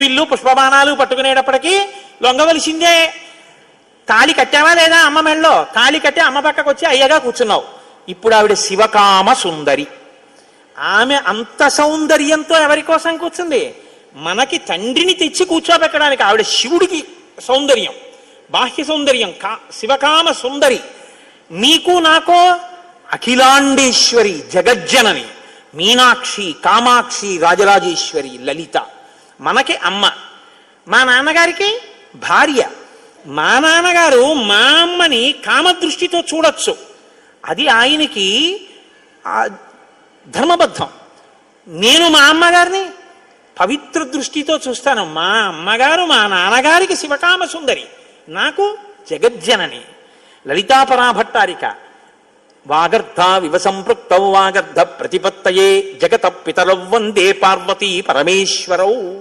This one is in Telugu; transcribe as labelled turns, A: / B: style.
A: పిల్లు పుష్పబాణాలు పట్టుకునేటప్పటికీ లొంగవలసిందే తాళి కట్టావా లేదా అమ్మ మెళ్ళలో తాళి కట్టి అమ్మ పక్కకు వచ్చి అయ్యగా కూర్చున్నావు. ఇప్పుడు ఆవిడ శివకామ సుందరి. ఆమె అంత సౌందర్యంతో ఎవరి కోసం కూర్చుంది? మనకి తండ్రిని తెచ్చి కూర్చోబెట్టడానికి ఆవిడ శివుడికి సౌందర్యం బాహ్య సౌందర్యం కా శివకామ సుందరి. నీకు నాకో అఖిలాండేశ్వరి జగజ్జనని మీనాక్షి కామాక్షి రాజరాజేశ్వరి లలిత. మనకి అమ్మ. మా నాన్నగారికి భార్య. మా నాన్నగారు మా అమ్మని కామదృష్టితో చూడొచ్చు. అది ఆయనకి ధర్మబద్ధం. నేను మా అమ్మగారిని పవిత్ర దృష్టితో చూస్తాను. మా అమ్మగారు మా నాన్నగారికి శివకామ సుందరి. నాకు జగజ్జనని. లలితాపరాభట్టారిక వాగర్ధ వివ సంపృక్త వాగర్ధ ప్రతిపత్తయే జగత పితరౌ వందే పార్వతీ పరమేశ్వరౌ.